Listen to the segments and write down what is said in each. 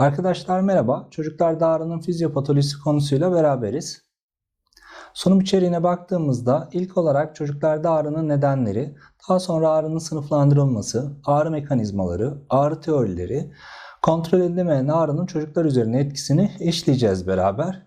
Arkadaşlar merhaba. Çocuklarda ağrının fizyopatolojisi konusuyla beraberiz. Sunum içeriğine baktığımızda ilk olarak çocuklarda ağrının nedenleri, daha sonra ağrının sınıflandırılması, ağrı mekanizmaları, ağrı teorileri, kontrol edilemeyen ağrının çocuklar üzerine etkisini işleyeceğiz beraber.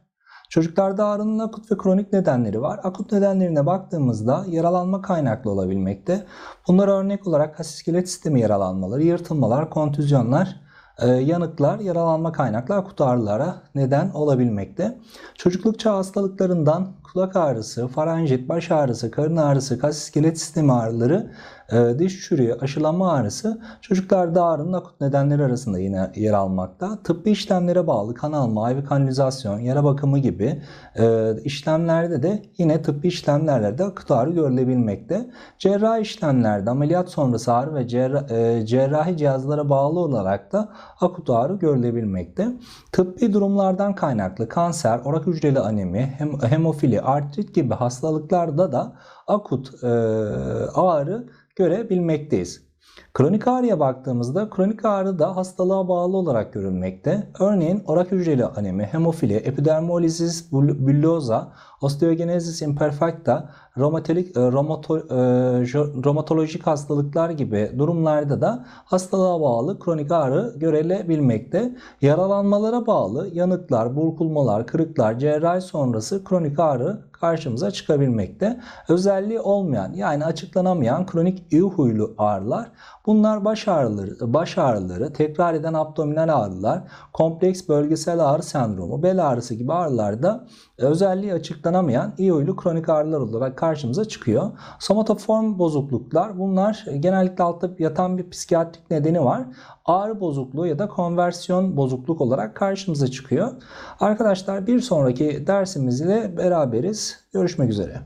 Çocuklarda ağrının akut ve kronik nedenleri var. Akut nedenlerine baktığımızda yaralanma kaynaklı olabilmekte. Bunlara örnek olarak kas iskelet sistemi yaralanmaları, yırtılmalar, kontüzyonlar, yanıklar, yaralanma kaynaklı akut ağrılara neden olabilmekte. Çocukluk çağı hastalıklarından kulak ağrısı, faranjit, baş ağrısı, karın ağrısı, kas iskelet sistemi ağrıları, e, diş çürüğü, aşılanma ağrısı çocuklarda ağrının akut nedenleri arasında yine yer almakta. Tıbbi işlemlere bağlı kan alma, IV kanalizasyon, yara bakımı gibi e, işlemlerde de yine tıbbi işlemlerle de akut ağrı görülebilmekte. Cerrahi işlemlerde ameliyat sonrası ağrı ve e, cerrahi cihazlara bağlı olarak da akut ağrı görülebilmekte. Tıbbi durumlardan kaynaklı kanser, orak hücreli anemi, hem- hemofili, artrit gibi hastalıklarda da akut e, ağrı görebilmekteyiz. Kronik ağrıya baktığımızda kronik ağrı da hastalığa bağlı olarak görülmekte. Örneğin orak hücreli anemi, hemofili, epidermolisis bullosa, osteogenesis imperfecta, romatolik, e, romato, e, romatolojik hastalıklar gibi durumlarda da hastalığa bağlı kronik ağrı görülebilmekte. Yaralanmalara bağlı yanıklar, burkulmalar, kırıklar, cerrahi sonrası kronik ağrı karşımıza çıkabilmekte. Özelliği olmayan yani açıklanamayan kronik iyi huylu ağrılar bunlar baş ağrıları, baş ağrıları, tekrar eden abdominal ağrılar, kompleks bölgesel ağrı sendromu, bel ağrısı gibi ağrılarda özelliği açıklanamayan iyi huylu kronik ağrılar olarak karşımıza çıkıyor. Somatoform bozukluklar bunlar genellikle altta yatan bir psikiyatrik nedeni var. Ağrı bozukluğu ya da konversiyon bozukluk olarak karşımıza çıkıyor. Arkadaşlar bir sonraki dersimizle beraberiz. Görüşmek üzere.